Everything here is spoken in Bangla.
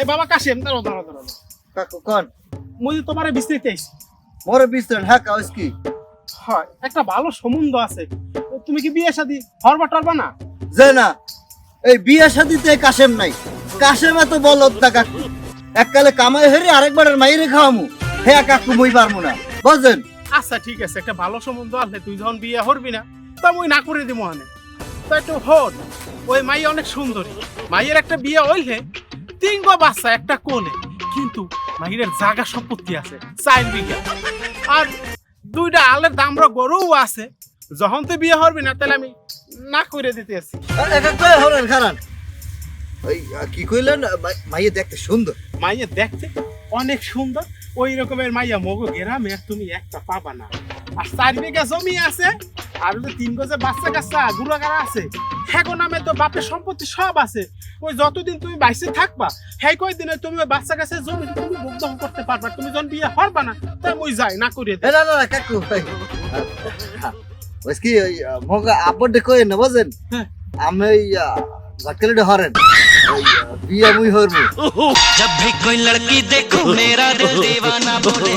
এ বাবা কাশিম দাঁড়ো দাঁড়ো দাঁড়ো কাকু কোন। মুই তোমার বিস্তৃত আইছি। মোরে বিস্তর হ্যাঁ কাউস কি? হয় একটা ভালো সম্বন্ধ আছে। তুমি কি বিয়ে শাদি হরবা টরবা না? যে না এই বিয়ে শাদিতে কাশেম নাই। কাশেম এত বলত না কাকু। এককালে কামাই হেরে আরেকবারের মাইরে খাওয়ামু। হ্যাঁ কাকু মই পারব না। বুঝলেন আচ্ছা ঠিক আছে একটা ভালো সম্বন্ধ আছে তুই যখন বিয়ে হরবি না তা মুই না করে দিব হানে তা একটু হর ওই মাই অনেক সুন্দরী। মাইয়ের একটা বিয়ে হইলে তিন গো বাচ্চা একটা কোলে কিন্তু মাইয়ের জায়গা সম্পত্তি আছে চার বিঘা। আর দুইটা আলের দামরা গরুও আছে। যখন তুই বিয়ে হরবি না তাহলে আমি না করে দিতে আছি হলেন খারান। ওই কি কইলেন? মাই- মাইয়ে দেখতে সুন্দর। মাইয়া দেখতে অনেক সুন্দর। ওই রকমের মাইয়া মগো গ্রামে তুমি একটা পাবা না। আর চার বিঘা জমি আছে আর ওই যে তিন গজে বাচ্চা কাচ্চা গুড়াগাড়া আছে হ্যাঁ নামে তো বাপের সম্পত্তি সব আছে ওই যতদিন তুমি বাইসে থাকবা হ্যাঁ কয় দিনে তুমি ওই বাচ্চা কাছে জমি তুমি ভোগ দখল করতে পারবা তুমি যখন বিয়ে হরবা না তা মুই যাই না করে এ না না না, কাকু ওই, আহ, ওই কি ওই মগ আব্বর কই না বুঝেন হ্যাঁ। আমি ওই ভাটকালিটা হরেন ওই আহ, বিয়া মুই হরমু जब भी कोई लड़की देखो मेरा दिल दीवाना बोले